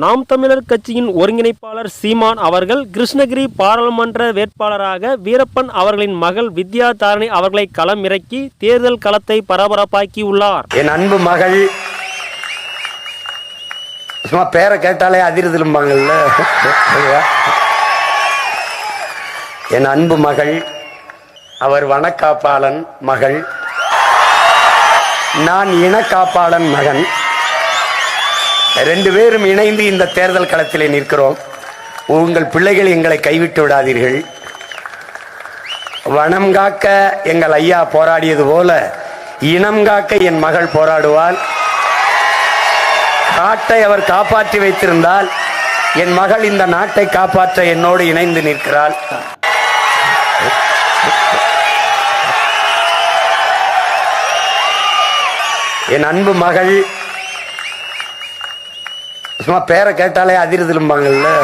நாம் தமிழர் கட்சியின் ஒருங்கிணைப்பாளர் சீமான் அவர்கள் கிருஷ்ணகிரி பாராளுமன்ற வேட்பாளராக வீரப்பன் அவர்களின் மகள் வித்யா தாரணி அவர்களை களம் இறக்கி தேர்தல் களத்தை பரபரப்பாக்கி உள்ளார் என் அன்பு மகள். சும்மா பேரை கேட்டாலே அதிர்திலும்பாங்கல்ல என் அன்பு மகள் அவர் வனக்காப்பாளன் மகள். நான் இனக்காப்பாளன் மகன். ரெண்டு பேரும் இணைந்து இந்த தேர்தல் களத்திலே நிற்கிறோம். உங்கள் பிள்ளைகள் எங்களை கைவிட்டு விடாதீர்கள். வனம் காக்க எங்கள் ஐயா போராடியது போல இனம் காக்க என் மகள் போராடுவாள். காட்டை அவர் காப்பாற்றி வைத்திருந்தால் என் மகள் இந்த நாட்டை காப்பாற்ற என்னோடு இணைந்து நிற்கிறாள். என் அன்பு மகள் சும்மா பேரை கேட்டாலே அதிர்திலும்பாங்கல்ல